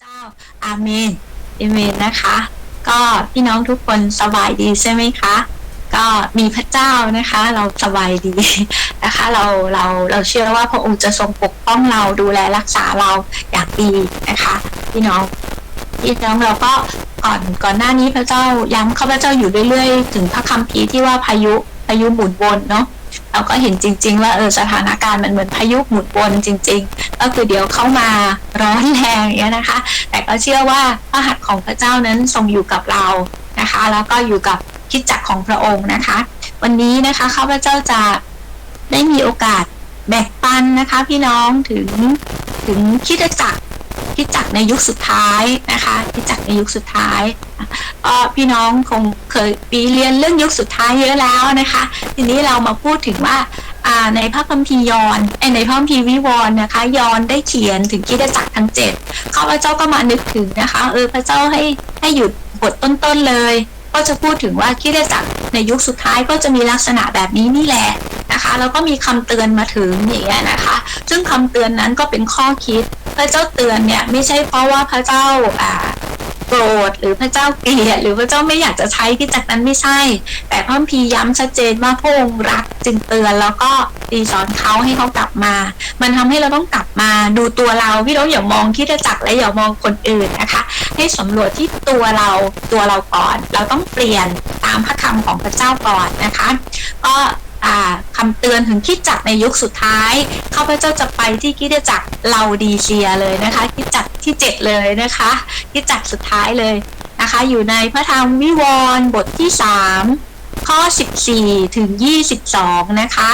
เจ้าอาเมนเอเมนนะคะ ก็พี่น้องทุกคนสบายดีใช่ไหมคะ ก็มีพระเจ้านะคะ เราสบายดีนะคะ เราเราเราเชื่อว่าพระองค์จะทรงปกป้องเราดูแลรักษาเราอย่างดีนะคะ พี่น้องพี่น้องเราก็ก่อนก่อนหน้านี้พระเจ้าย้ำข้าพเจ้าอยู่เรื่อยๆ ถึงพระคัมภีร์ที่ว่าพายุพายุหมุนวนเนาะ เราก็เห็นจริง ๆ ว่าเออสถานการณ์มันเหมือนพายุหมุนวนจริง ๆ ก็คือเดี๋ยวเข้ามาร้อนแรงอย่างเงี้ยนะคะ แต่ก็เชื่อว่าพระหัตถ์ของพระเจ้านั้นทรงอยู่กับเรานะคะ แล้วก็อยู่กับคิดจักรของพระองค์นะคะ วันนี้นะคะข้าพเจ้าจะได้มีโอกาสแบ่งปันนะคะ พี่น้องถึงถึงคิดจักรคิดจักรในยุคสุดท้ายนะคะคิดจักรในยุคสุดท้าย ก็พี่น้องคงเคยปีเรียนเรื่องยุคสุดท้ายเยอะแล้วนะคะ ทีนี้เรามาพูดถึงว่าในพระคัมภีร์ยอนในพระคัมภีร์วิวรณ์นะคะ ยอนได้เขียนถึงคริดจักรทั้งเจ็ดข้าพเจ้าก็มานึกถึงนะคะ เออพระเจ้าให้ให้หยุดบทต้นๆเลย ก็จะพูดถึงว่าคิดจักรในยุคสุดท้ายก็จะมีลักษณะแบบนี้นี่แหละนะคะแล้วก็มีคำเตือนมาถึงอย่างเงี้ยนะคะ ซึ่งคำเตือนนั้นก็เป็นข้อคิด พระเจ้าเตือนเนี่ยไม่ใช่เพราะว่าพระเจ้าอ่า โกรธหรือพระเจ้าเกลียดหรือพระเจ้าไม่อยากจะใช้คริจักนั้นไม่ใช่ แต่พระคัมภีร์ย้ำชัดเจนว่าพระองค์รักจึงเตือนแล้วก็ตีสอนเขาให้เขากลับมา มันทำให้เราต้องกลับมาดูตัวเราพี่น้องอย่ามองคิดจักรและอย่ามองคนอื่นนะคะ ให้สำรวจที่ตัวเราตัวเราก่อน เราต้องเปลี่ยนตามพระคำของพระเจ้าก่อนนะคะ ก็ คำเตือนถึงคิดจักรในยุคสุดท้ายข้าพเจ้าจะไปที่คิดจักรเลาดีเซียเลยนะคะคิดจักรที่เจ็ดเลยนะคะคิดจักรสุดท้ายเลยนะคะ อยู่ในพระธรรมวิวรณ์บทที่สามข้อ 14 ถึง 22 นะคะ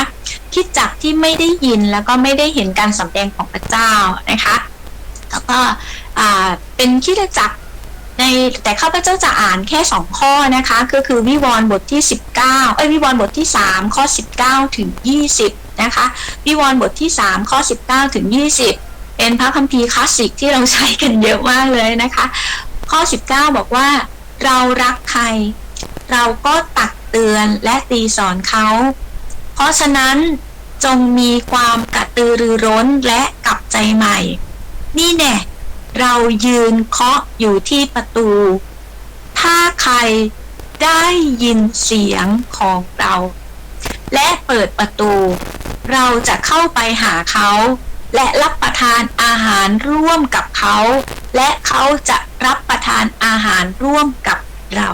คิดจักรที่ไม่ได้ยินแล้วก็ไม่ได้เห็นการสำแดงของพระเจ้านะคะ แล้วก็เป็นคิดจักร ในแต่ข้าพเจ้าจะอ่านแค่สองข้อนะคะ ก็คือวิวรณ์บทที่ 19 เอ้ยวิวรณ์บทที่ 3 ข้อ 19 ถึง 20 นะคะ วิวรณ์บทที่ 3 ข้อ 19 ถึง 20 เป็นพระคัมภีร์คลาสสิกที่เราใช้กันเยอะมากเลยนะคะ ข้อ 19 บอกว่า เรารักใคร เราก็ตักเตือนและตีสอนเขา เพราะฉะนั้นจงมีความกระตือรือร้นและกลับใจใหม่ นี่แน่ เรายืนเคาะอยู่ที่ประตู ถ้าใครได้ยินเสียงของเรา และเปิดประตู เราจะเข้าไปหาเขา และรับประทานอาหารร่วมกับเขา และเขาจะรับประทานอาหารร่วมกับเรา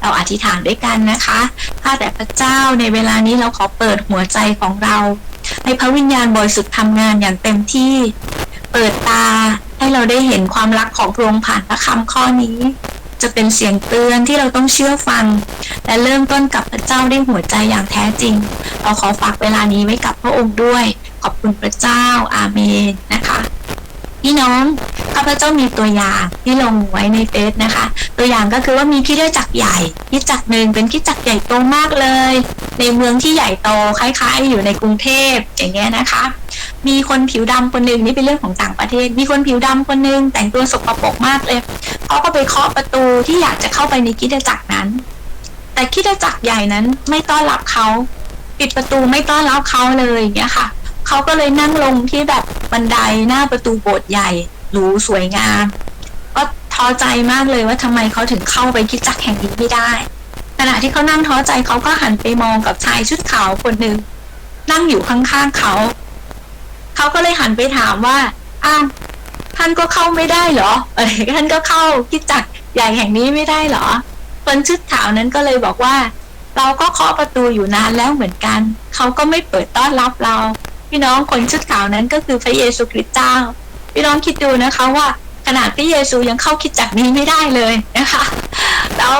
เราอธิษฐานด้วยกันนะคะข้าแต่พระเจ้าในเวลานี้เราขอเปิดหัวใจของเรา ให้พระวิญญาณบริสุทธิ์ทำงานอย่างเต็มที่ เปิดตา ให้เราได้เห็นความรักของพระองค์ผ่านพระคำข้อนี้ จะเป็นเสียงเตือนที่เราต้องเชื่อฟัง และเริ่มต้นกับพระเจ้าด้วยหัวใจอย่างแท้จริง เราขอฝากเวลานี้ไว้กับพระองค์ด้วย ขอบคุณพระเจ้าอาเมนนะคะพี่น้องข้าพเจ้ามีตัวอย่างที่ลงไว้ในเฟซนะคะ ตัวอย่างก็คือว่ามีคริดจักรใหญ่คริดจักรหนึ่งเป็นคริดจักรใหญ่โตมากเลย ในเมืองที่ใหญ่โตคล้ายๆ อยู่ในกรุงเทพอย่างเงี้ยนะคะ มีคนผิวดำคนหนึ่งนี่เป็นเรื่องของต่างประเทศ มีคนผิวดำคนหนึ่งแต่งตัวสกปรกมากเลยเขาก็ไปเคาะประตูที่อยากจะเข้าไปในคิดจักรนั้น แต่คิดจักรใหญ่นั้นไม่ต้อนรับเขาปิดประตูไม่ต้อนรับเขาเลยอย่างเงี้ยค่ะเขาก็เลยนั่งลงที่แบบบันไดหน้าประตูโบสถ์ใหญ่หรูสวยงามก็ท้อใจมากเลยว่าทำไมเขาถึงเข้าไปคิดจักรแห่งนี้ไม่ได้ขณะที่เขานั่งท้อใจเขาก็หันไปมองกับชายชุดขาวคนหนึ่งนั่งอยู่ข้างๆเขา เขาก็เลยหันไปถามว่าอ้าวท่านก็เข้าไม่ได้เหรอเออท่านก็เข้าคริดจักใหญ่แห่งนี้ไม่ได้เหรอ คนชุดขาวนั้นก็เลยบอกว่า เราก็เคาะประตูอยู่นานแล้วเหมือนกัน เขาก็ไม่เปิดต้อนรับเรา พี่น้องคนชุดขาวนั้นก็คือพระเยซูคริสต์เจ้า พี่น้องคิดดูนะคะว่า ขนาดพระเยซูยังเข้าคิดจักรนี้ไม่ได้เลยนะคะ แล้ว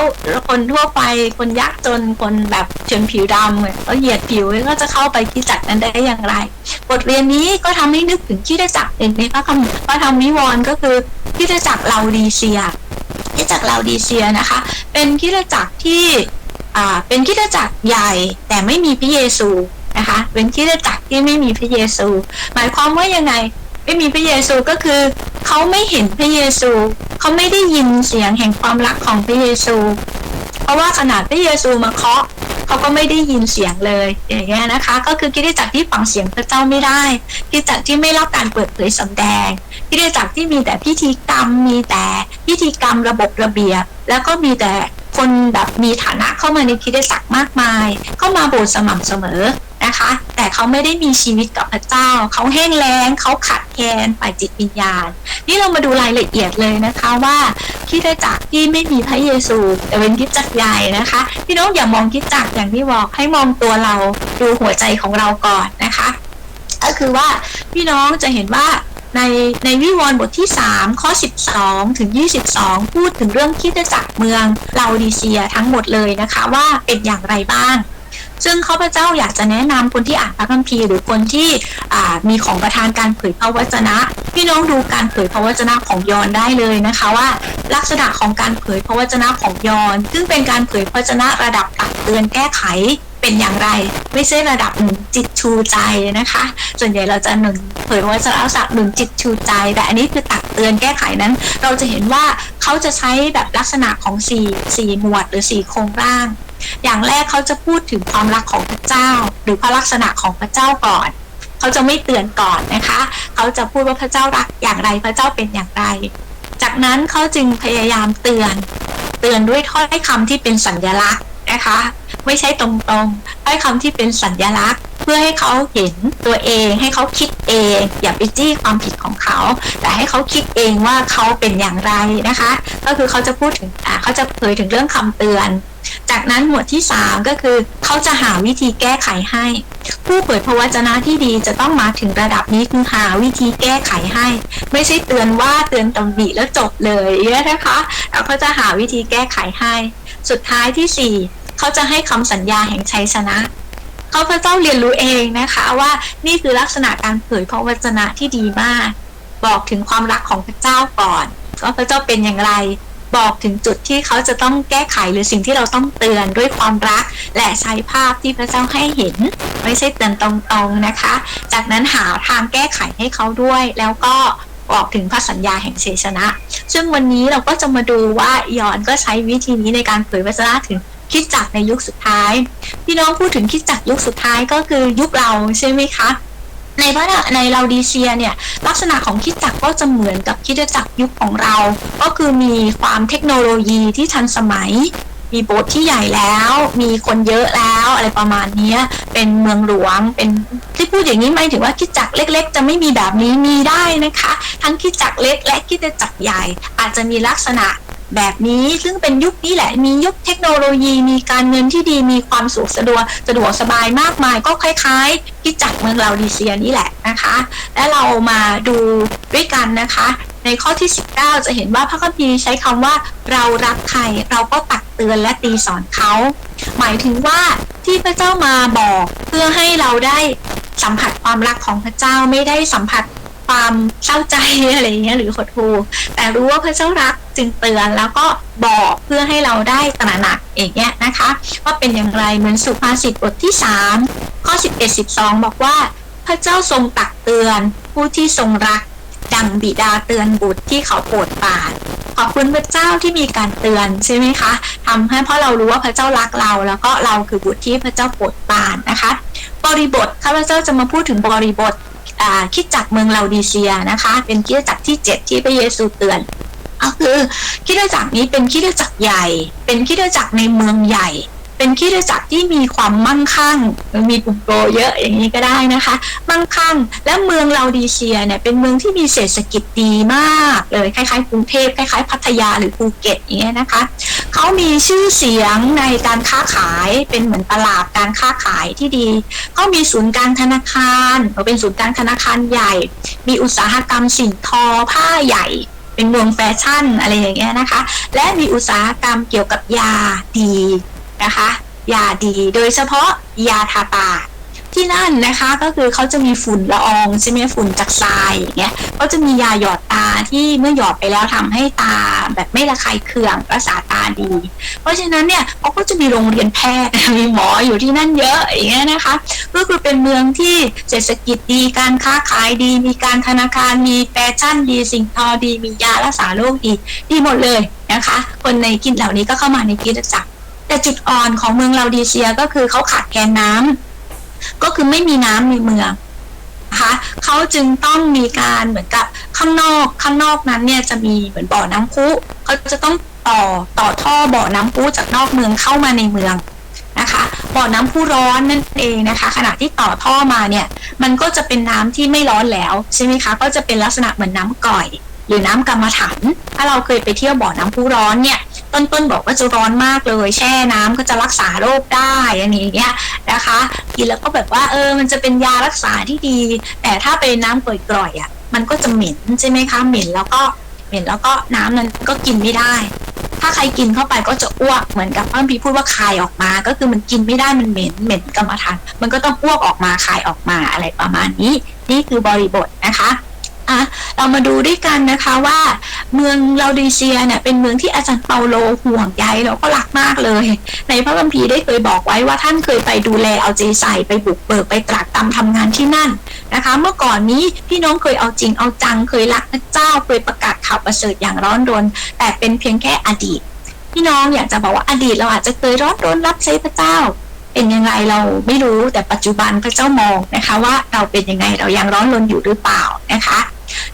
คนทั่วไปคนยากจนคนแบบเฉินผิวดำก็เหยียดผิวก็จะเข้าไปคิดจักรนั้นได้อย่างไร บทเรียนนี้ก็ทำให้นึกถึงคิดจักรเองในพระคำพระธรรมวิวรณ์ก็คือคิดจักราดีเซียคิดจักราดีเซียนะคะ เป็นคิดจักรที่เป็นคิดจักรใหญ่แต่ไม่มีพระเยซูนะคะเป็นคิดจักรที่ไม่มีพระเยซู หมายความว่ายังไง ไม่มีพระเยซูก็คือ เขาไม่เห็นพระเยซู เขาไม่ได้ยินเสียงแห่งความรักของพระเยซู เพราะว่าขนาดพระเยซูมาเคาะเขาก็ไม่ได้ยินเสียงเลย อย่างเงี้ยนะคะ ก็คือคริดจักรที่ฟังเสียงพระเจ้าไม่ได้คริดจักรที่ไม่รับการเปิดเผยสำแดงคริดจักรที่มีแต่พิธีกรรมมีแต่พิธีกรรมระบบระเบียบ แล้วก็มีแต่คนแบบมีฐานะเข้ามาในคิดจักรมากมาย เข้ามาโบสถ์สม่ำเสมอ นะคะ แต่เขาไม่ได้มีชีวิตกับพระเจ้า เขาแห้งแล้งเขาขาดแคลนฝ่ายจิตวิญญาณ นี่เรามาดูรายละเอียดเลยนะคะว่าคิดจักรที่ไม่มีพระเยซูแต่เป็นคิดจักรใหญ่นะคะพี่น้องอย่ามองคิดจักรอย่างที่บอกให้มองตัวเราดูหัวใจของเราก่อนนะคะ ก็คือว่าพี่น้องจะเห็นว่าในในวิวรณ์บทที่ 3 ข้อ 12 ถึง 22 พูดถึงเรื่องคิดจักรเมืองลาดิเซียทั้งหมดเลยนะคะ ว่าเป็นอย่างไรบ้าง ซึ่งข้าพเจ้าอยากจะแนะนำคนที่อ่านพระคัมภีร์หรือคนที่มีของประทานการเผยพระวจนะ พี่น้องดูการเผยพระวจนะของยอนได้เลยนะคะว่า ลักษณะของการเผยพระวจนะของยอน ซึ่งเป็นการเผยพระวจนะระดับตักเตือนแก้ไขเป็นอย่างไร ไม่ใช่ระดับหนึ่งจิตชูใจนะคะ ส่วนใหญ่เราจะหนึ่งเผยพระวจนะสักหนึ่งจิตชูใจ แต่อันนี้คือตักเตือนแก้ไขนั้น เราจะเห็นว่าเขาจะใช้แบบลักษณะของสี่สี่หมวดหรือสี่โครงร่าง อย่างแรกเขาจะพูดถึงความรักของพระเจ้า หรือพระลักษณะของพระเจ้าก่อนเขาจะไม่เตือนก่อนนะคะ เขาจะพูดว่าพระเจ้ารักอย่างไรพระเจ้าเป็นอย่างไร จากนั้นเขาจึงพยายามเตือน เตือนด้วยถ้อยคำที่เป็นสัญลักษณ์ นะคะ ไม่ใช่ตรงๆถ้อยคำที่เป็นสัญลักษณ์ เพื่อให้เขาเห็นตัวเอง ให้เขาคิดเอง อย่าไปจี้ความผิดของเขา แต่ให้เขาคิดเองว่าเขาเป็นอย่างไรนะคะ ก็คือเขาจะพูดถึงเขาจะเผยถึงเรื่องคำเตือน จากนั้นหมวดที่ 3 ก็คือเขาจะหาวิธีแก้ไขให้ ผู้เผยพระวจนะที่ดีจะต้องมาถึงระดับนี้คือหาวิธีแก้ไขให้ ไม่ใช่เตือนว่าเตือนตำหนิแล้วจบเลยนะคะแล้วเขาจะหาวิธีแก้ไขให้ สุดท้ายที่ 4 เขาจะให้คำสัญญาแห่งชัยชนะเขาพระเจ้าเรียนรู้เองนะคะว่านี่คือลักษณะการเผยพระวจนะที่ดีมาก บอกถึงความรักของพระเจ้าก่อนว่าพระเจ้าเป็นอย่างไร บอกถึงจุดที่เขาจะต้องแก้ไขหรือสิ่งที่เราต้องเตือนด้วยความรัก และใช้ภาพที่พระเจ้าให้เห็น ไม่ใช่เตือนตรงๆนะคะ จากนั้นหาทางแก้ไขให้เขาด้วย แล้วก็ บอกถึงพระสัญญาแห่งชัยชนะ ซึ่งวันนี้เราก็จะมาดูว่ายอนก็ใช้วิธีนี้ในการเผยพระชนะถึงคิดจักในยุคสุดท้าย พี่น้องพูดถึงคิดจักยุคสุดท้ายก็คือยุคเราใช่ไหมคะในพระในเราดีเซียเนี่ยลักษณะของคิดจักก็จะเหมือนกับคิดจักยุคของเรา ก็คือมีความเทคโนโลยีที่ทันสมัย มีโบสถ์ที่ใหญ่แล้ว มีคนเยอะแล้วอะไรประมาณนี้เป็นเมืองหลวงเป็นที่พูดอย่างนี้ไม่ถึงว่าคิดจักเล็ก ๆ จะไม่มีแบบนี้มีได้นะคะ ทั้งคิดจักเล็ก และคิดจักใหญ่ อาจจะมีลักษณะแบบนี้ซึ่งเป็นยุคนี้แหละมียุคเทคโนโลยีมีการเงินที่ดีมีความสุขสะดวกสะดวกสบายมากมาย ก็คล้ายๆที่จักเมืองเราดีเซียนี่แหละนะคะ และเรามาดูด้วยกันนะคะ ในข้อที่ 19 จะเห็นว่าพระคัมภีร์ใช้คำว่าเรารักใครเราก็ตักเตือนและตีสอนเขา หมายถึงว่าที่พระเจ้ามาบอกเพื่อให้เราได้สัมผัสความรักของพระเจ้าไม่ได้สัมผัสความเศร้าใจอะไรอย่างเงี้ยหรือหดหู่แต่รู้ว่าพระเจ้ารักจึงเตือนแล้วก็บอกเพื่อให้เราได้ตระหนักเองเนี้ยนะคะว่าเป็นอย่างไรเหมือนสุภาษิตบทที่ 3 ข้อ 11 12 บอกว่า พระเจ้าทรงตักเตือนผู้ที่ทรงรัก ดังบิดาเตือนบุตรที่เขาโปรดปรานขอบคุณพระเจ้าที่มีการเตือนใช่ไหมคะทำให้เพราะเรารู้ว่าพระเจ้ารักเรา แล้วก็เราคือบุตรที่พระเจ้าโปรดปรานนะคะ บริบทข้าพเจ้าจะมาพูดถึงบริบทคิดจักเมืองลาดีเซียนะคะ เป็นคิดจักที่ 7 ที่พระเยซูเตือนก็คือคิดจักนี้เป็นคิดจักใหญ่ เป็นคิดจักในเมืองใหญ่ เป็นคิดจักที่มีความมั่งคั่ง มีปุ่มโปรเยอะอย่างนี้ก็ได้นะคะ มั่งคั่ง และเมืองลาดีเซียเนี่ยเป็นเมืองที่มีเศรษฐกิจดีมากเลยคล้ายๆกรุงเทพคล้ายๆ พัทยาหรือภูเก็ตอย่างเงี้ยนะคะเขามีชื่อเสียงในการค้าขายเป็นเหมือนตลาดการค้าขายที่ดีเขามีศูนย์การธนาคารเขาเป็นศูนย์การธนาคารใหญ่ มีอุตสาหกรรมสินทอผ้าใหญ่เป็นเมืองแฟชั่นอะไรอย่างเงี้ยนะคะ และมีอุตสาหกรรมเกี่ยวกับยาดี นะคะ ยาดีโดยเฉพาะยาทาตาที่นั่นนะคะก็คือเขาจะมีฝุ่นละอองใช่ไหมฝุ่นจากทรายอย่างเงี้ยเขาจะมียาหยอดตาที่เมื่อหยอดไปแล้วทำให้ตาแบบไม่ระคายเคืองรักษาตาดี เพราะฉะนั้นเนี่ยเขาก็จะมีโรงเรียนแพทย์มีหมออยู่ที่นั่นเยอะอย่างเงี้ยนะคะ ก็คือเป็นเมืองที่เศรษฐกิจดีการค้าขายดี มีการธนาคารมีแฟชั่นดีสิ่งทอดี มียารักษาโรคดีดีหมดเลยนะคะ คนในกินเหล่านี้ก็เข้ามาในกิจจักร แต่จุดอ่อนของเมืองลาดีเซียก็คือเขาขาดแคลนน้ำก็คือไม่มีน้ำในเมืองนะคะเขาจึงต้องมีการเหมือนกับข้างนอกข้างนอกนั้นเนี่ยจะมีเหมือนบ่อน้ำพุเขาจะต้องต่อต่อท่อบ่อน้ำพุจากนอกเมืองเข้ามาในเมืองนะคะบ่อน้ำพุร้อนนั่นเองนะคะ ขณะที่ต่อท่อมาเนี่ย มันก็จะเป็นน้ำที่ไม่ร้อนแล้วใช่ไหมคะก็จะเป็นลักษณะเหมือนน้ำก่อย หรือน้ำกรรมฐานถ้าเราเคยไปเที่ยวบ่อน้ำพุร้อนเนี่ย ต้นต้นบอกว่าจะร้อนมากเลย แช่น้ำก็จะรักษาโรคได้อันนี้เงี้ยนะคะกินแล้วก็แบบว่าเออมันจะเป็นยารักษาที่ดี แต่ถ้าเป็นน้ำกร่อยๆอะมันก็จะเหม็นใช่ไหมคะเหม็นแล้วก็เหม็นแล้วก็น้ำนั้นก็กินไม่ได้ ถ้าใครกินเข้าไปก็จะอ้วกเหมือนกับพ่อพี่พูดว่าคายออกมา ก็คือมันกินไม่ได้มันเหม็นเหม็นกรรมฐานมันก็ต้องอ้วกออกมาคายออกมาอะไรประมาณนี้ นี่คือบริบทนะคะ อะเรามาดูด้วยกันนะคะว่าเมืองลาดิเซียเนี่ยเป็นเมืองที่อาจารย์เปาโลห่วงใยแล้วก็รักมากเลย ในพระคัมภีร์ได้เคยบอกไว้ว่าท่านเคยไปดูแลเอาใจใส่ไปบุกเบิกไปตรากตรำทำงานที่นั่นนะคะ เมื่อก่อนนี้พี่น้องเคยเอาจริงเอาจังเคยรักพระเจ้าเคยประกาศข่าวประเสริฐอย่างร้อนรน แต่เป็นเพียงแค่อดีต พี่น้องอยากจะบอกว่าอดีตเราอาจจะเคยร้อนรนรับใช้พระเจ้าเป็นยังไงเราไม่รู้แต่ปัจจุบันพระเจ้ามองนะคะ ว่าเราเป็นยังไงเรายังร้อนรนอยู่หรือเปล่านะคะ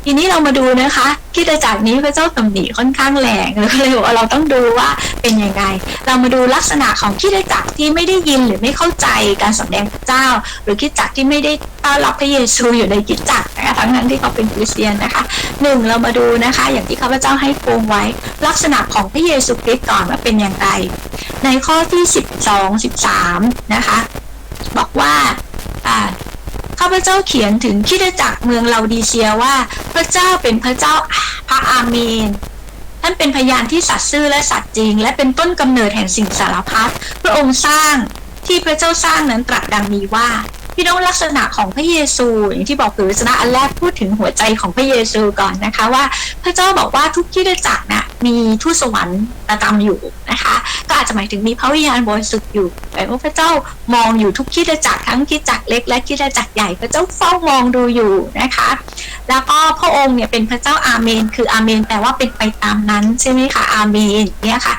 ทีนี้เรามาดูนะคะคิดจักรนี้พระเจ้าตำหนิค่อนข้างแรงเราก็เลยบอกว่าเราต้องดูว่าเป็นยังไง เรามาดูลักษณะของคิดจักรที่ไม่ได้ยินหรือไม่เข้าใจการสำแดงพระเจ้า หรือคิดจักรที่ไม่ได้ต้อนรับพระเยซูอยู่ในคิดจักรนะคะทั้งนั้นที่เขาเป็นคริสเตียนนะคะหนึ่งเรามาดูนะคะ อย่างที่ข้าพเจ้าให้โครงไว้ ลักษณะของพระเยซูคริสต์ก่อนว่าเป็นอย่างไร ในข้อที่ 12 13 นะคะ บอกว่าอ่า ข้าพเจ้าเขียนถึงคิดจักรเมืองลาดีเซียว่า พระเจ้าเป็นพระเจ้าพระอาเมนท่านเป็นพยานที่สัตย์ซื่อและสัตย์จริง และเป็นต้นกำเนิดแห่งสิ่งสารพัดพระองค์สร้างที่พระเจ้าสร้างนั้นตรัสดังนี้ว่า พี่น้องลักษณะของพระเยซู อย่างที่บอกคือลักษณะอันแรกพูดถึงหัวใจของพระเยซูก่อนนะคะว่า พระเจ้าบอกว่าทุกคริดจักรน่ะมีทูตสวรรค์ประจำอยู่นะคะ ก็อาจจะหมายถึงมีพระวิญญาณบริสุทธิ์อยู่แต่ว่าพระเจ้ามองอยู่ทุกคริดจักทั้งคริดจักเล็ก และคริดจักใหญ่ พระเจ้าเฝ้ามองดูอยู่นะคะ แล้วก็พระองค์เนี่ยเป็นพระเจ้าอาเมน คืออาเมนแปลว่าเป็นไปตามนั้นใช่ไหมคะอาเมนเนี่ยค่ะ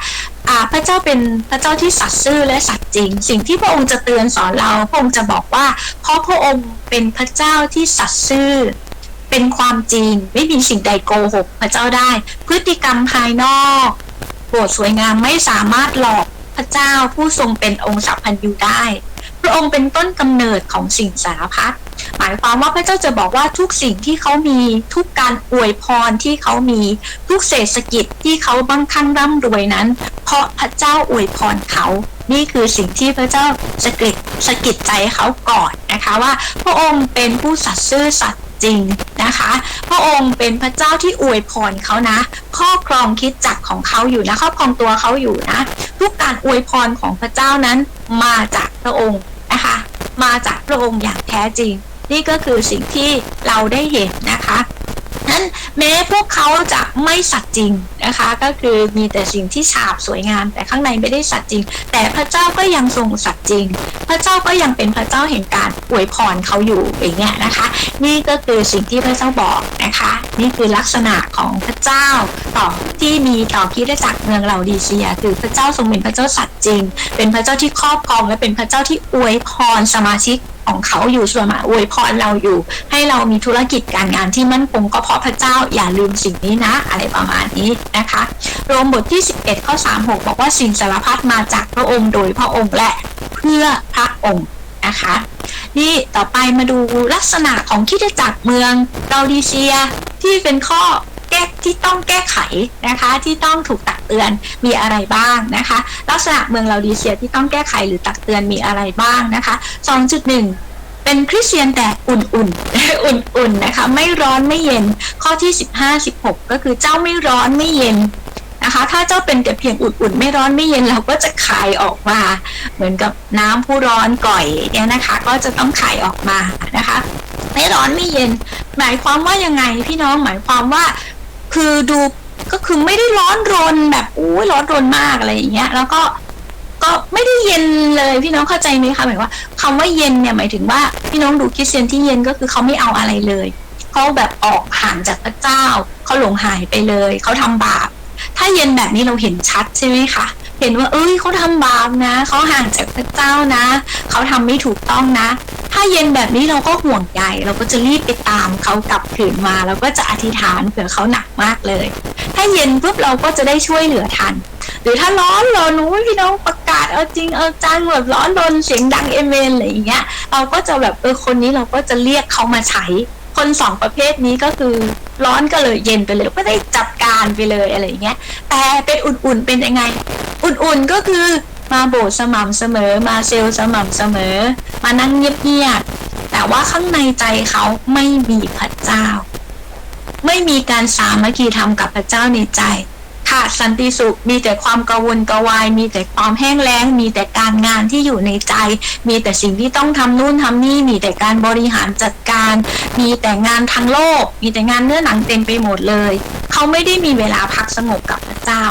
อ่าพระเจ้าเป็นพระเจ้าที่สัตย์ซื่อและสัตย์จริง สิ่งที่พระองค์จะเตือนสอนเราพระองค์จะบอกว่า เพราะพระองค์เป็นพระเจ้าที่สัตย์ซื่อเป็นความจริงไม่มีสิ่งใดโกหกพระเจ้าได้ พฤติกรรมภายนอกโบสถ์สวยงามไม่สามารถหลอกพระเจ้าผู้ทรงเป็นองค์สัพพัญญูได้ พระองค์เป็นต้นกำเนิดของสิ่งสารพัดหมายความว่าพระเจ้าจะบอกว่าทุกสิ่งที่เขามีทุกการอวยพรที่เขามีทุกเศรษฐกิจที่เขาบังคั่งร่ำรวยนั้น เพราะพระเจ้าอวยพรเขา นี่คือสิ่งที่พระเจ้าสะกิดสะกิดใจเขาก่อนนะคะว่า พระองค์เป็นผู้สัตย์ซื่อสัตย์จริงนะคะ พระองค์เป็นพระเจ้าที่อวยพรเขานะครอบครองคิดจักของเขาอยู่นะครอบครองตัวเขาอยู่นะ ทุกการอวยพรของพระเจ้านั้นมาจากพระองค์ นะคะ มาจากพระองค์อย่างแท้จริง นี่ก็คือสิ่งที่เราได้เห็นนะคะ นั้นแม้พวกเขาจะไม่สัตย์จริงนะคะ ก็คือมีแต่สิ่งที่ฉาบสวยงาม แต่ข้างในไม่ได้สัตย์จริง แต่พระเจ้าก็ยังทรงสัตย์จริง พระเจ้าก็ยังเป็นพระเจ้าแห่งการอวยพรเขาอยู่อย่างเงี้ยนะคะ นี่ก็คือสิ่งที่พระเจ้าบอกนะคะ นี่คือลักษณะของพระเจ้าต่อที่มีต่อคิดจักรเมืองเหล่าดีเซีย คือพระเจ้าทรงเป็นพระเจ้าสัตย์จริง เป็นพระเจ้าที่ครอบครองและเป็นพระเจ้าที่อวยพรสมาชิก ของเขาอยู่ส่วนมาอวยพรเราอยู่ ให้เรามีธุรกิจการงานที่มั่นคงก็เพราะพระเจ้าอย่าลืมสิ่งนี้นะ อะไรประมาณนี้นะคะโรมบทที่ 11ข้อ36 บอกว่าสิ่งสารพัดมาจากพระองค์โดยพระองค์และเพื่อพระองค์นะคะนี่ต่อไปมาดูลักษณะของคิดจักรเมืองเกาดีเซียที่เป็นข้อ แก้ที่ต้องแก้ไขนะคะ ที่ต้องถูกตักเตือนมีอะไรบ้างนะคะ ลักษณะเมืองลาดีเซียที่ต้องแก้ไขหรือตักเตือนมีอะไรบ้างนะคะ 2.1เป็นคริสเตียนแต่อุ่นๆ อุ่นๆ นะคะ ไม่ร้อนไม่เย็น ข้อที่ 15 16 ก็คือเจ้าไม่ร้อนไม่เย็นนะคะ ถ้าเจ้าเป็นแต่เพียงอุ่นๆ ไม่ร้อนไม่เย็นเราก็จะขายออกมา เหมือนกับน้ำผู้ร้อนก่อยเนี่ยนะคะ ก็จะต้องขายออกมานะคะ ไม่ร้อนไม่เย็น หมายความว่ายังไงพี่น้องหมายความว่า คือดูก็คือไม่ได้ร้อนรนแบบอู้ร้อนรนมากอะไรอย่างเงี้ย แล้วก็ก็ไม่ได้เย็นเลยพี่น้องเข้าใจไหมคะหมายว่าคำว่าเย็นเนี่ยหมายถึงว่าพี่น้องดูคริสเตียนที่เย็นก็คือเขาไม่เอาอะไรเลยเขาแบบออกห่างจากพระเจ้าเขาหลงหายไปเลยเขาทำบาปถ้าเย็นแบบนี้เราเห็นชัดใช่ไหมคะ เห็นว่า เอ้ยเขาทำบาปนะ เขาห่างจากพระเจ้านะ เขาทำไม่ถูกต้องนะ ถ้าเย็นแบบนี้เราก็ห่วงใยเราก็จะรีบไปตามเขากลับคืนมาเราก็จะอธิษฐานเผื่อเขาหนักมากเลย ถ้าเย็นปุ๊บเราก็จะได้ช่วยเหลือทัน หรือถ้าร้อนรนอุ้ยพี่น้องประกาศเอาจริงเอาจังแบบร้อนรนเสียงดังเอเมนอะไรอย่างเงี้ย เราก็จะแบบเออคนนี้เราก็จะเรียกเขามาใช้คนสองประเภทนี้ก็คือร้อนก็เลยเย็นไปเลยก็ได้จัดกานไปเลยอะไรอย่างเงี้ย แต่เป็นอุ่นๆเป็นยังไง อุ่นๆก็คือมาโบสถ์สม่ำเสมอ มาเซลล์สม่ำเสมอ มานั่งเงียบๆแต่ว่าข้างในใจเขาไม่มีพระเจ้า ไม่มีการสามัคคีธรรมกับพระเจ้าในใจ ขาดสันติสุข มีแต่ความกังวลกวาย มีแต่ความแห้งแล้ง มีแต่การงานที่อยู่ในใจ มีแต่สิ่งที่ต้องทำนู่นทำนี่ มีแต่การบริหารจัดการ มีแต่งานทางโลก มีแต่งานเนื้อหนังเต็มไปหมดเลย เขาไม่ได้มีเวลาพักสงบกับพระเจ้า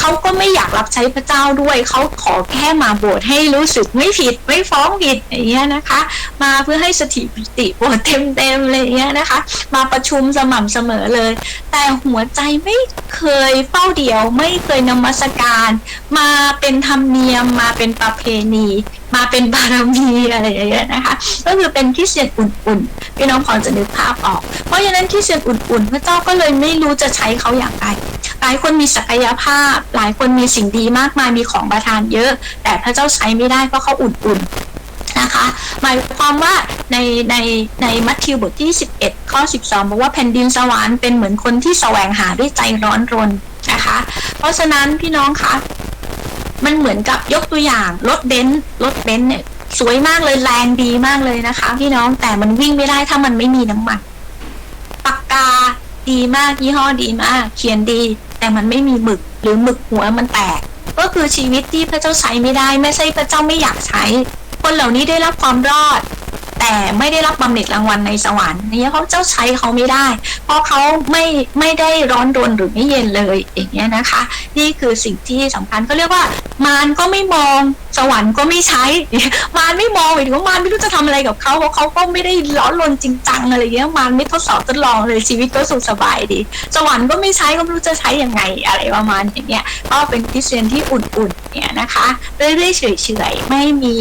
เขาก็ไม่อยากรับใช้พระเจ้าด้วย เขาขอแค่มาโบสถ์ให้รู้สึกไม่ผิดไม่ฟ้องผิดอย่างเงี้ยนะคะ มาเพื่อให้สถิติโบสถ์เต็มๆเลยางเงี้ยนะคะ มาประชุมสม่ำเสมอเลย แต่หัวใจไม่เคยเฝ้าเดียว ไม่เคยนมัสการ มาเป็นธรรมเนียมมาเป็นประเพณี มาเป็นบารมีอะไรอย่างเงี้ยนะคะ ก็คือเป็นคริสเตียนอุ่นๆพี่น้องพอจะนึกภาพออก เพราะฉะนั้นคริสเตียนอุ่นๆ พระเจ้าก็เลยไม่รู้จะใช้เขาอย่างไรหลายคนมีศักยภาพ หลายคนมีสิ่งดีมากมายมีของประทานเยอะ แต่พระเจ้าใช้ไม่ได้เพราะเขาอุ่นๆนะคะหมายความว่าในในในมัทธิวบทที่ 11 ข้อ 12 บอกว่าแผ่นดินสวรรค์เป็นเหมือนคนที่แสวงหาด้วยใจร้อนรนนะคะ เพราะฉะนั้นพี่น้องคะ มันเหมือนกับยกตัวอย่างรถเบนซ์รถเบนซ์เนี่ยสวยมากเลยแรงดีมากเลยนะคะพี่น้องแต่มันวิ่งไม่ได้ถ้ามันไม่มีน้ำมันปากกาดีมากยี่ห้อดีมาก เขียนดี แต่มันไม่มีหมึกหรือหมึกหัวมันแตก ก็คือชีวิตที่พระเจ้าใช้ไม่ได้ ไม่ใช่พระเจ้าไม่อยากใช้ คนเหล่านี้ได้รับความรอด แต่ไม่ได้รับบำเหน็จรางวัลในสวรรค์นี่เพราเจ้าใช้เขาไม่ได้ เพราะเขาไม่ไม่ได้ร้อนรนหรือไม่เย็นเลยอย่างเงี้ยนะคะ นี่คือสิ่งที่สำคัญก็เรียกว่ามารก็ไม่มองสวรรค์ก็ไม่ใช้ มารไม่มองหมายถึงว่ามารไม่รู้จะทำอะไรกับเขาเพราะเขาก็ไม่ได้ร้อนรนจริงจังอะไรเงี้ยมารไม่ทดสอบทดลองเลยชีวิตก็สุขสบายดี สวรรค์ก็ไม่ใช้ก็ไม่รู้จะใช้ยังไงอะไรประมาณอย่างเงี้ยก็เป็นคริสเตียนที่อุ่นๆเนี่ยนะคะเรื่อยๆเฉยๆไม่มี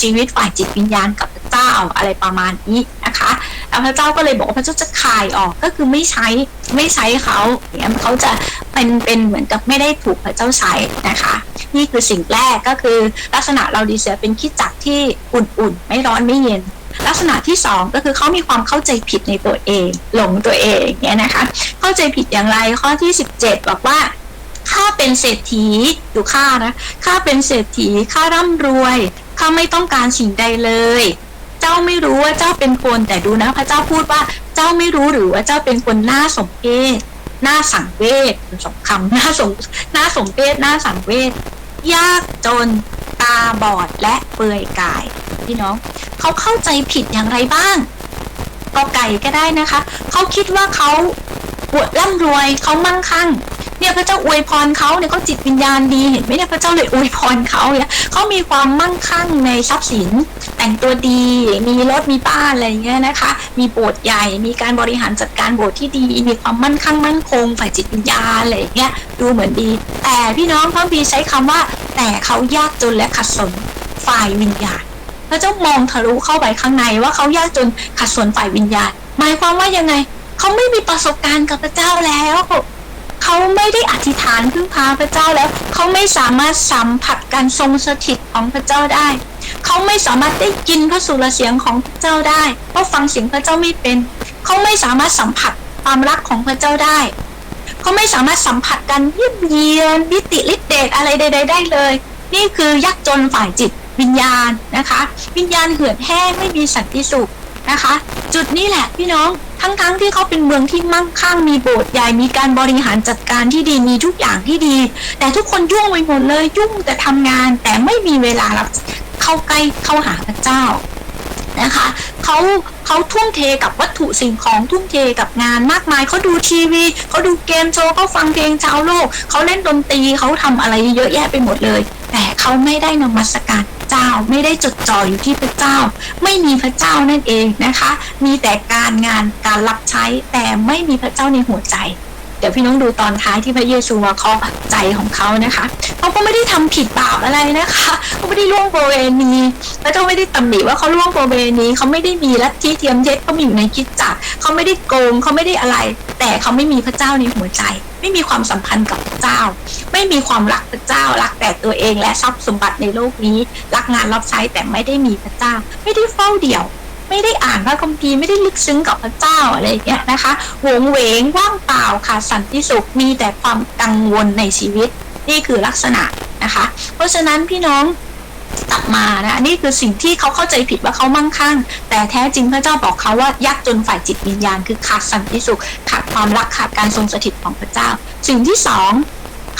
ชีวิตฝ่ายจิตวิญญาณกับ เจ้าอะไรประมาณนี้นะคะแล้วพระเจ้าก็เลยบอกว่าพระเจ้าจะคายออกก็คือไม่ใช้ไม่ใช้เขาเนี่ยเขาจะเป็นเป็นเหมือนกับไม่ได้ถูกพระเจ้าใช้นะคะ นี่คือสิ่งแรกก็คือลักษณะเราดีเซียเป็นขี้จักที่อุ่นๆ ไม่ร้อนไม่เย็นลักษณะที่สองก็คือเขามีความเข้าใจผิดในตัวเอง หลงตัวเองเนี่ยนะคะ เข้าใจผิดอย่างไรข้อที่ 17 บอกว่าข้าเป็นเศรษฐีดูข้านะข้าเป็นเศรษฐีข้าร่ำรวยข้าไม่ต้องการสิ่งใดเลย เจ้าไม่รู้ว่าเจ้าเป็นคนแต่ดูนะ พระเจ้าพูดว่าเจ้าไม่รู้หรือว่าเจ้าเป็นคนน่าสมเพชน่าสังเวชสองคำน่าสมน่าสมเพชน่าสังเวชยากจนตาบอดและเปลือยกายพี่น้องเขาเข้าใจผิดอย่างไรบ้างก็ไก่ก็ได้นะคะ เขาคิดว่าเขา อวดร่ำรวยเขามั่งคั่งเนี่ยพระเจ้าอวยพรเขาเนี่ยเขาจิตวิญญาณดีเห็นไหมเนี่ยพระเจ้าเลยอวยพรเขาเนี่ยเขามีความมั่งคั่งในทรัพย์สิน แต่งตัวดี มีรถมีบ้านอะไรเงี้ยนะคะ มีโบสถ์ใหญ่ มีการบริหารจัดการโบสถ์ที่ดี มีความมั่นคั่งมั่นคง ฝ่ายจิตวิญญาณอะไรเงี้ยดูเหมือนดี แต่พี่น้องพระบีใช้คำว่า แต่เขายากจนและขัดสนฝ่ายวิญญาณพระเจ้ามองทะลุเข้าไปข้างในว่าเขายากจนขัดสนฝ่ายวิญญาณ หมายความว่ายังไง เขาไม่มีประสบการณ์กับพระเจ้าแล้วเขาไม่ได้อธิษฐานพึ่งพาพระเจ้าแล้วเขาไม่สามารถสัมผัสการทรงสถิตของพระเจ้าได้เขาไม่สามารถได้ยินพระสุรเสียงของพระเจ้าได้เพราะฟังเสียงพระเจ้าไม่เป็นเขาไม่สามารถสัมผัสความรักของพระเจ้าได้เขาไม่สามารถสัมผัสการเยี่ยมเยียนวิติฤทธิเดชอะไรใดๆได้เลย นี่คือยากจนฝ่ายจิตวิญญาณนะคะ วิญญาณเหือดแห้งไม่มีสันติสุข นะคะ จุดนี้แหละพี่น้องทั้งๆทที่เขาเป็นเมืองที่มั่งคั่งมีโบสถ์ใหญ่มีการบริหารจัดการที่ดีมีทุกอย่างที่ดี แต่ทุกคนยุ่งไปหมดเลยยุ่งแต่ทำงานแต่ไม่มีเวลารับเข้าใกล้เข้าหาพระเจ้านะคะเขาเขาทุ่มเทกับวัตถุสิ่งของทุ่มเทกับงานมากมายเขาดูทีวีเขาดูเกมโชว์เขาฟังเพลงชาวโลกเขาเล่นดนตรีเขาทำอะไรเยอะแยะไปหมดเลย แต่เขาไม่ได้นมัสการ เจ้า ไม่ได้จดจ่ออยู่ที่พระเจ้า ไม่มีพระเจ้านั่นเองนะคะ มีแต่การงานการรับใช้แต่ไม่มีพระเจ้าในหัวใจ เดี๋ยวพี่น้องดูตอนท้ายที่พระเยซูมาเคาะใจของเขานะคะเขาก็ไม่ได้ทำผิดบาปอะไรนะคะเขาไม่ได้ล่วงปรเวณีพระเจ้าไม่ได้ตำหนิว่าเขาล่วงปรเวณีเขาไม่ได้มีลัทธิเทียมเท็จเขามีอยู่ในคิดจักเขาไม่ได้โกงเขาไม่ได้อะไร แต่เขาไม่มีพระเจ้าในหัวใจ ไม่มีความสัมพันธ์กับพระเจ้า ไม่มีความรักพระเจ้า รักแต่ตัวเองและทรัพย์สมบัติในโลกนี้ รักงานรับใช้แต่ไม่ได้มีพระเจ้า ไม่ได้เฝ้าเดี่ยว ไม่ได้อ่านพระคัมภีร์ไม่ได้ลึกซึ้งกับพระเจ้าอะไรอย่างเงี้ยนะคะโหวงเหวงว่างเปล่าค่ะสันติสุขมีแต่ความกังวลในชีวิต นี่คือลักษณะนะคะ เพราะฉะนั้นพี่น้อง กลับมานะนี่คือสิ่งที่เขาเข้าใจผิดว่าเขามั่งคั่ง แต่แท้จริงพระเจ้าบอกเขาว่ายากจนฝ่ายจิตวิญญาณคือขาดสันติสุขขาดความรักขาดการทรงสถิตของพระเจ้า สิ่งที่สอง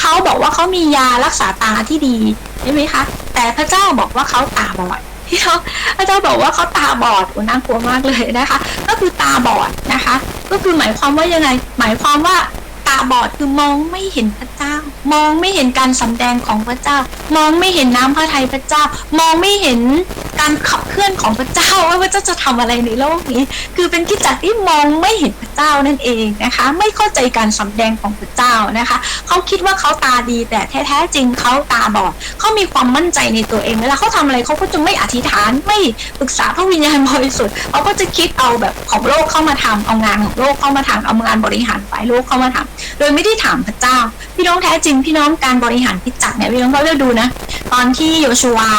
เขาบอกว่าเขามียารักษาตาที่ดีใช่ไหมคะ แต่พระเจ้าบอกว่าเขาตาบอดพี่น้องพระเจ้าบอกว่าเขาตาบอดโอ้น่ากลัวมากเลยนะคะ ก็คือตาบอดนะคะ ก็คือหมายความว่ายังไง หมายความว่า ตาบอดคือมองไม่เห็นพระเจ้า มองไม่เห็นการสำแดงของพระเจ้า มองไม่เห็นน้ำพระทัยพระเจ้า มองไม่เห็น การขับเคลื่อนของพระเจ้าว่าพระเจ้าจะทำอะไรในโลกนี้ คือเป็นกิจจักรที่มองไม่เห็นพระเจ้านั่นเองนะคะ ไม่เข้าใจการสำแดงของพระเจ้านะคะเขาคิดว่าเขาตาดีแต่แท้ๆจริงเขาตาบอดเขามีความมั่นใจในตัวเองเวลาเขาทำอะไรเขาก็จะไม่อธิษฐานไม่ปรึกษาพระวิญญาณบริสุทธิ์เขาก็จะคิดเอาแบบของโลกเข้ามาทำเอางานของโลกเข้ามาทำเอางานบริหารฝ่ายโลกเข้ามาทำโดยไม่ได้ถามพระเจ้า พี่น้องแท้จริงพี่น้องการบริหารพิจักรเนี่ยพี่น้องก็เลือกดูนะ ตอนที่โยชูวา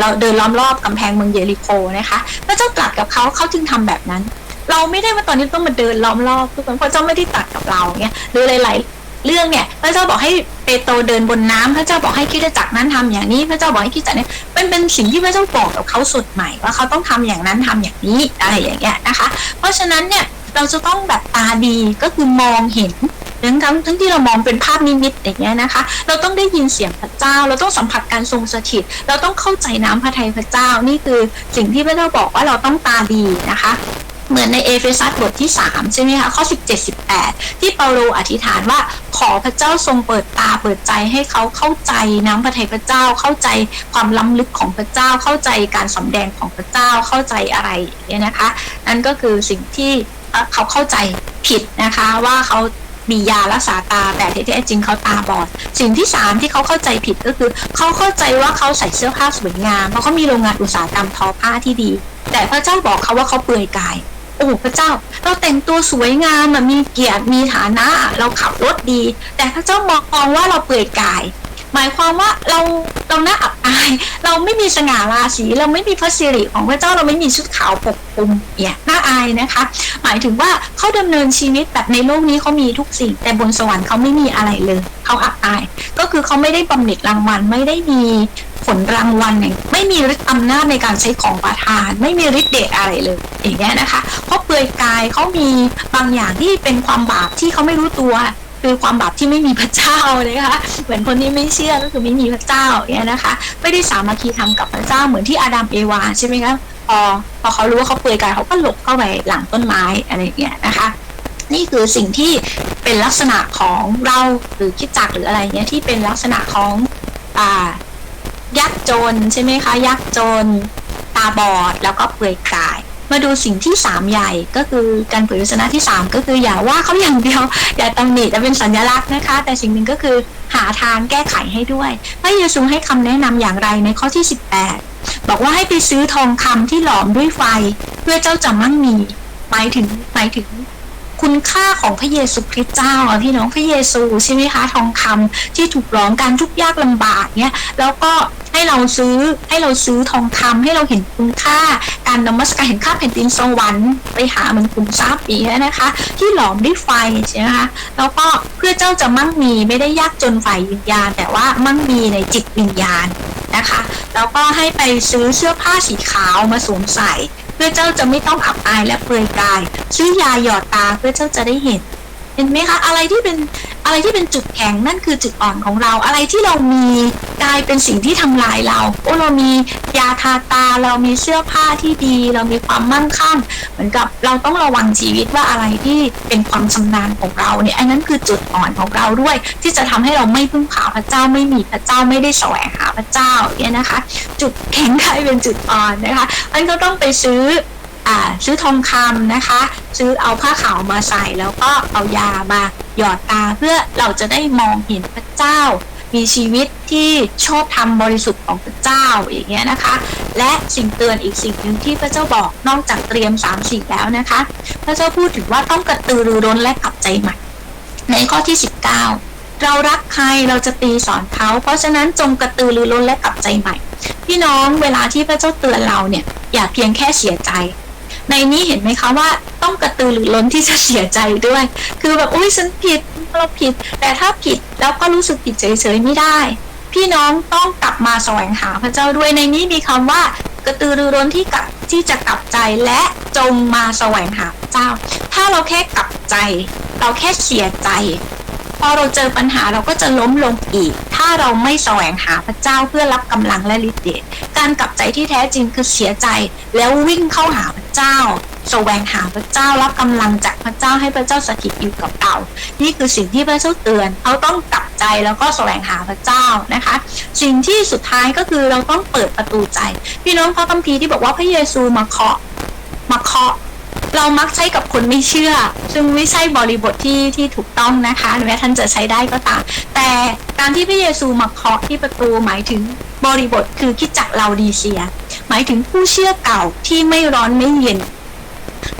เราเดินล้อมรอบกำแพงเมืองเยริโคนะคะพระเจ้าตรัสกับเขาเขาจึงทำแบบนั้น เราไม่ได้ว่าตอนนี้ต้องมาเดินล้อมรอบทุกคนพระเจ้าไม่ได้ตรัสกับเราเนี่ยหรือหลายๆเรื่องเนี่ยพระเจ้าบอกให้เปโตรเดินบนน้ำพระเจ้าบอกให้คิดจักรนั้นทำอย่างนี้ พระเจ้าบอกให้คิดจักรเนี่ยเป็นเป็นสิ่งที่พระเจ้าบอกกับเขาสุดใหม่ว่าเขาต้องทำอย่างนั้นทำอย่างนี้อะไรอย่างเงี้ยนะคะ เพราะฉะนั้นเนี่ยเราจะต้องแบบตาดีก็คือมองเห็น ทั้งทั้งทั้งที่เรามองเป็นภาพนิมิตอย่างเงี้ยนะคะ เราต้องได้ยินเสียงพระเจ้า เราต้องสัมผัสการทรงสถิต เราต้องเข้าใจน้ำพระทัยพระเจ้า นี่คือสิ่งที่พระเจ้าบอกว่าเราต้องตาดีนะคะเหมือนในเอเฟซัสบทที่ 3 ใช่ไหมคะ ข้อ 17 18 ที่เปาโลอธิษฐานว่าขอพระเจ้าทรงเปิดตาเปิดใจให้เขาเข้าใจน้ำพระทัยพระเจ้า เข้าใจความล้ำลึกของพระเจ้า เข้าใจการสำแดงของพระเจ้าเข้าใจอะไรเนี่ยนะคะ นั่นก็คือสิ่งที่เขาเข้าใจผิดนะคะว่าเขา มียารักษาตาแต่ที่แท้จริงเขาตาบอด สิ่งที่สามที่เขาเข้าใจผิดก็คือ เขาเข้าใจว่าเขาใส่เสื้อผ้าสวยงามเพราะเขามีโรงงานอุตสาหกรรมทอผ้าที่ดี แต่พระเจ้าบอกเขาว่าเขาเปลือยกายโอ้พระเจ้า เราแต่งตัวสวยงามมีเกียรติมีฐานะ เราขับรถดี แต่พระเจ้ามองว่าเราเปลือยกาย หมายความว่าเราเราหน้าอับอาย เราไม่มีสง่าราศีเราไม่มีพระสิริของพระเจ้าเราไม่มีชุดขาวปกคลุมเนี่ยน่าอายนะคะ หมายถึงว่าเขาดำเนินชีวิตแบบในโลกนี้เขามีทุกสิ่ง แต่บนสวรรค์เขาไม่มีอะไรเลยเขาอับอาย ก็คือเขาไม่ได้บำเหน็จรางวัลไม่ได้มีผลรางวัลเนี่ยไม่มีฤทธิ์อำนาจในการใช้ของประทาน ไม่มีฤทธิ์เดชอะไรเลยอย่างเงี้ยนะคะเพราะเปลือยกายเขามีบางอย่างที่เป็นความบาปที่เขาไม่รู้ตัว คือความบาปที่ไม่มีพระเจ้าเลยค่ะเหมือนคนที่ไม่เชื่อก็คือไม่มีพระเจ้าเนี่ยนะคะ ไม่ได้สามัคคีทำกับพระเจ้าเหมือนที่อาดัมเอวาใช่ไหมคะพอพอเขารู้ว่าเขาเปลือยกายเขาก็หลบเข้าไปหลังต้นไม้อะไรอย่างเงี้ยนะคะ นี่คือสิ่งที่เป็นลักษณะของเราหรือคิดจักหรืออะไรเงี้ยที่เป็นลักษณะของอ่ายักษ์จนใช่ไหมคะยักษ์จนตาบอดแล้วก็เปลือยกาย มาดูสิ่งที่สามใหญ่ก็คือการเผยพระชนะที่สามก็คืออย่าว่าเขาอย่างเดียว อย่าตำหนิแต่เป็นสัญลักษณ์นะคะ แต่สิ่งหนึ่งก็คือหาทางแก้ไขให้ด้วยพระเยซูให้คำแนะนำอย่างไรในข้อที่ 18 บอกว่าให้ไปซื้อทองคำที่หลอมด้วยไฟ เพื่อเจ้าจะมั่งมีหมายถึงหมายถึงคุณค่าของพระเยซูคริสต์เจ้าพี่น้องพระเยซูใช่ไหมคะทองคำที่ถูกร้องการทุกยากลำบากเนี่ยแล้วก็ ให้เราซื้อให้เราซื้อทองคำให้เราเห็นคุณค่า การนมัสการเห็นค่าแผ่นดินสวรรค์ไปหามันคุณทรัพย์อีกนะคะ ที่หลอมด้วยไฟใช่ไหมคะแล้วก็เพื่อเจ้าจะมั่งมีไม่ได้ยากจนฝ่ายวิญญาณ แต่ว่ามั่งมีในจิตวิญญาณนะคะแล้วก็ให้ไปซื้อเสื้อผ้าสีขาวมาสวมใส่ เพื่อเจ้าจะไม่ต้องอับอายและเปลือยกาย ซื้อยาหยอดตาเพื่อเจ้าจะได้เห็น เห็นไหมคะ อะไรที่เป็นอะไรที่เป็นจุดแข็งนั่นคือจุดอ่อนของเรา อะไรที่เรามีกลายเป็นสิ่งที่ทำลายเราโอ้เรามียาทาตา เรามีเสื้อผ้าที่ดี เรามีความมั่งคั่ง เหมือนกับเราต้องระวังชีวิตว่าอะไรที่เป็นความชำนาญของเราเนี่ยอันนั้นคือจุดอ่อนของเราด้วย ที่จะทำให้เราไม่พึ่งพาพระเจ้าไม่มีพระเจ้าไม่ได้แสวงหาพระเจ้าเนี่ยนะคะ จุดแข็งกลายเป็นจุดอ่อนนะคะอันก็ต้องไปซื้อ ซื้อทองคำนะคะ ซื้อเอาผ้าขาวมาใส่แล้วก็เอายามาหยอดตาเพื่อเราจะได้มองเห็นพระเจ้า มีชีวิตที่ชอบธรรมบริสุทธิ์ของพระเจ้าอย่างเงี้ยนะคะ และสิ่งเตือนอีกสิ่งหนึ่งที่พระเจ้าบอกนอกจากเตรียมสามสิ่งแล้วนะคะ พระเจ้าพูดถึงว่าต้องกระตือรือร้นและกลับใจใหม่ในข้อที่ 19 เรารักใครเราจะตีสอนเขา เพราะฉะนั้นจงกระตือรือร้นและกลับใจใหม่ พี่น้องเวลาที่พระเจ้าเตือนเราเนี่ย อย่าเพียงแค่เสียใจ ในนี้เห็นไหมคะว่าต้องกระตือรือร้นที่จะเสียใจด้วย คือแบบอุ้ยฉันผิดเราผิด แต่ถ้าผิดแล้วก็รู้สึกผิดเฉยๆไม่ได้ พี่น้องต้องกลับมาแสวงหาพระเจ้าด้วยในนี้มีคำว่ากระตือรือร้นที่กลับที่จะกลับใจและจงมาแสวงหาพระเจ้า ถ้าเราแค่กลับใจ เราแค่เสียใจพอเราเจอปัญหาเราก็จะล้มลงอีก ถ้าเราไม่แสวงหาพระเจ้าเพื่อรับกำลังและฤทธิ์เดช การกลับใจที่แท้จริงคือเสียใจ แล้ววิ่งเข้าหาพระเจ้าแสวงหาพระเจ้ารับกำลังจากพระเจ้าให้พระเจ้าสถิตอยู่กับเรา นี่คือสิ่งที่พระเจ้าเตือน เขาต้องกลับใจแล้วก็แสวงหาพระเจ้านะคะ สิ่งที่สุดท้ายก็คือเราต้องเปิดประตูใจ พี่น้องพระคัมภีร์ที่บอกว่าพระเยซูมาเคาะมาเคาะ เรามักใช้กับคนไม่เชื่อ ซึ่งไม่ใช่บริบทที่ที่ถูกต้องนะคะแม้ท่านจะใช้ได้ก็ตาม แต่การที่พระเยซูมาเคาะที่ประตูหมายถึงบริบทคือคิดจักเราดีเซีย หมายถึงผู้เชื่อเก่าที่ไม่ร้อนไม่เย็น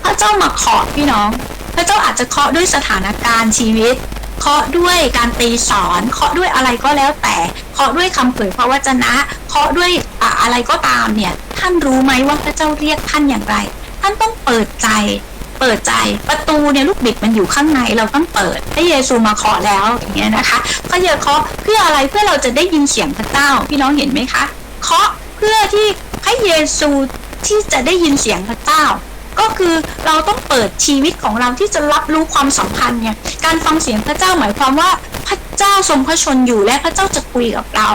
พระเจ้ามาเคาะพี่น้อง พระเจ้าอาจจะเคาะด้วยสถานการณ์ชีวิต เคาะด้วยการตีสอนเคาะด้วยอะไรก็แล้วแต่ เคาะด้วยคำเผยพระวจนะ เคาะด้วยอะอะไรก็ตามเนี่ย ท่านรู้ไหมว่าพระเจ้าเรียกท่านอย่างไร ท่านต้องเปิดใจ เปิดใจประตูเนี่ยลูกบิดมันอยู่ข้างในเราต้องเปิดพระเยซูมาเคาะแล้วอย่างเงี้ยนะคะพระเยซูเคาะเพื่ออะไรเพื่อเราจะได้ยินเสียงพระเจ้าพี่น้องเห็นไหมคะเคาะเพื่อที่พระเยซูที่จะได้ยินเสียงพระเจ้า ก็คือเราต้องเปิดชีวิตของเราที่จะรับรู้ความสัมพันธ์เนี่ยการฟังเสียงพระเจ้าหมายความว่าพระเจ้าทรงพระชนอยู่และพระเจ้าจะคุยกับเรา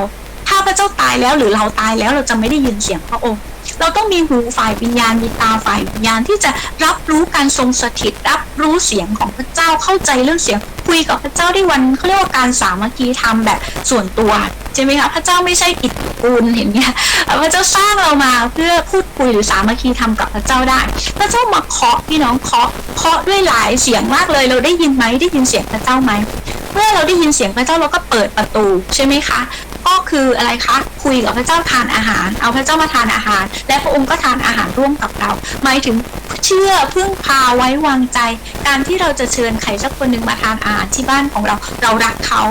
ถ้าพระเจ้าตายแล้วหรือเราตายแล้วเราจะไม่ได้ยินเสียงพระองค์ เราต้องมีหูฝ่ายวิญญาณมีตาฝ่ายวิญญาณที่จะรับรู้การทรงสถิตรับรู้เสียงของพระเจ้าเข้าใจเรื่องเสียงคุยกับพระเจ้าได้วันเขาเรียกว่าการสามัคคีธรรมแบบส่วนตัวใช่ไหมคะพระเจ้าไม่ใช่อิฐปูนเห็นไหมพระเจ้าสร้างเรามาเพื่อพูดคุยหรือสามัคคีธรรมกับพระเจ้าได้ พระเจ้ามาเคาะพี่น้องเคาะเคาะด้วยหลายเสียงมากเลย เราได้ยินไหมได้ยินเสียงพระเจ้าไหมเมื่อเราได้ยินเสียงพระเจ้าเราก็เปิดประตูใช่ไหมคะ ก็คืออะไรคะคุยกับพระเจ้าทานอาหาร เอาพระเจ้ามาทานอาหาร และพระองค์ก็ทานอาหารร่วมกับเรา หมายถึงเชื่อพึ่งพาไว้วางใจ การที่เราจะเชิญใครสักคนหนึ่งมาทานอาหารที่บ้านของเรา เรารักเขา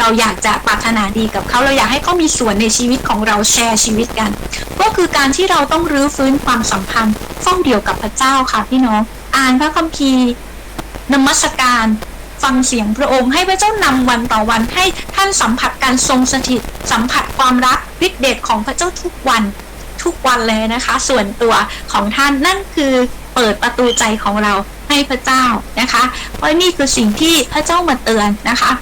เราอยากจะปรารถนาดีกับเขาเราอยากให้เขามีส่วนในชีวิตของเราแชร์ชีวิตกัน ก็คือการที่เราต้องรื้อฟื้นความสัมพันธ์เฝ้าเดียวกับพระเจ้าค่ะพี่น้อง อ่านพระคัมภีร์นมัสการ ฟังเสียงพระองค์ให้พระเจ้านำวันต่อวันให้ท่านสัมผัสการทรงสถิต สัมผัสความรักฤทธิเดชของพระเจ้าทุกวันทุกวันเลยนะคะ ส่วนตัวของท่านนั่นคือเปิดประตูใจของเราให้พระเจ้านะคะ เพราะนี่คือสิ่งที่พระเจ้ามาเตือนนะคะ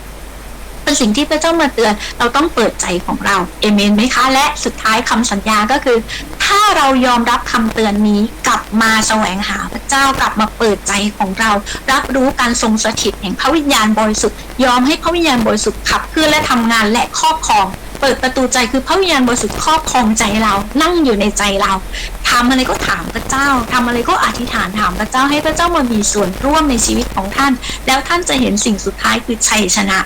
เป็นสิ่งที่พระเจ้ามาเตือน เราต้องเปิดใจของเราเอเมนไหมคะ และสุดท้ายคำสัญญาก็คือ ถ้าเรายอมรับคำเตือนนี้กลับมาแสวงหาพระเจ้ากลับมาเปิดใจของเรา รับรู้การทรงสถิตแห่งพระวิญญาณบริสุทธิ์ยอมให้พระวิญญาณบริสุทธิ์ขับเคลื่อนและทำงานและครอบครองเปิดประตูใจคือพระวิญญาณบริสุทธิ์ครอบครองใจเรา นั่งอยู่ในใจเราทำอะไรก็ถามพระเจ้าทำอะไรก็อธิษฐานถามพระเจ้าให้พระเจ้ามามีส่วนร่วมในชีวิตของท่าน แล้วท่านจะเห็นสิ่งสุดท้ายคือชัยชนะ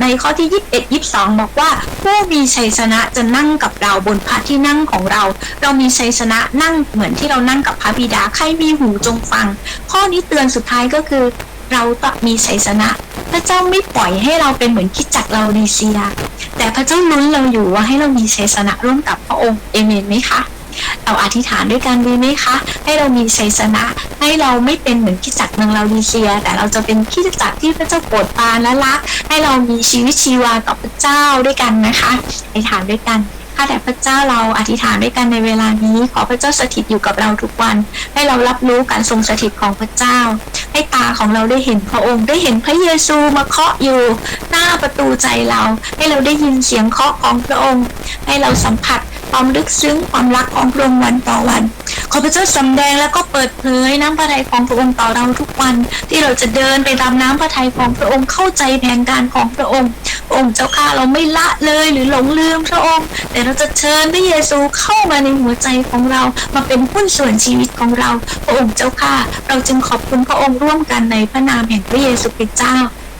ในข้อที่ 21 22 บอกว่า ผู้มีชัยชนะจะนั่งกับเราบนพระที่นั่งของเรา เรามีชัยชนะนั่งเหมือนที่เรานั่งกับพระบิดาใครมีหูจงฟัง ข้อนี้เตือนสุดท้ายก็คือ เราต้องมีชัยชนะ พระเจ้าไม่ปล่อยให้เราเป็นเหมือนคิดจักรเราดีเซีย แต่พระเจ้าลุ้นเราอยู่ว่าให้เรามีชัยชนะร่วมกับพระองค์เอเมนไหมคะ เราอธิษฐานด้วยกันดีไหมคะ ให้เรามีชัยชนะ ให้เราไม่เป็นเหมือนคิดจักรเมืองเราดีเซีย แต่เราจะเป็นคิดจักรที่พระเจ้าโปรดปรานและรัก ให้เรามีชีวิตชีวากับพระเจ้าด้วยกันนะคะอธิษฐานด้วยกันข้าแต่พระเจ้าเราอธิษฐานด้วยกันในเวลานี้ ขอพระเจ้าสถิตอยู่กับเราทุกวัน ให้เรารับรู้การทรงสถิตของพระเจ้า ให้ตาของเราได้เห็นพระองค์ได้เห็นพระเยซูมาเคาะอยู่ หน้าประตูใจเรา ให้เราได้ยินเสียงเคาะของพระองค์ ให้เราสัมผัส ความลึกซึ้งความรักของพระองค์วันต่อวัน ขอพระเจ้าสำแดงแล้วก็เปิดเผยน้ำพระทัยของพระองค์ต่อเราทุกวัน ที่เราจะเดินไปตามน้ำพระทัยของพระองค์เข้าใจแผนการของพระองค์พระองค์เจ้าข้าเราไม่ละเลยหรือหลงลืมพระองค์ แต่เราจะเชิญพระเยซูเข้ามาในหัวใจของเรามาเป็นหุ้นส่วนชีวิตของเรา พระองค์เจ้าข้าเราจึงขอบคุณพระองค์ร่วมกันในพระนามแห่งพระเยซูคริสต์เจ้า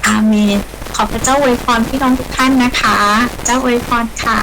อาเมน ขอพระเจ้าอวยพรพี่น้องทุกท่านนะคะ เจ้าอวยพรค่ะ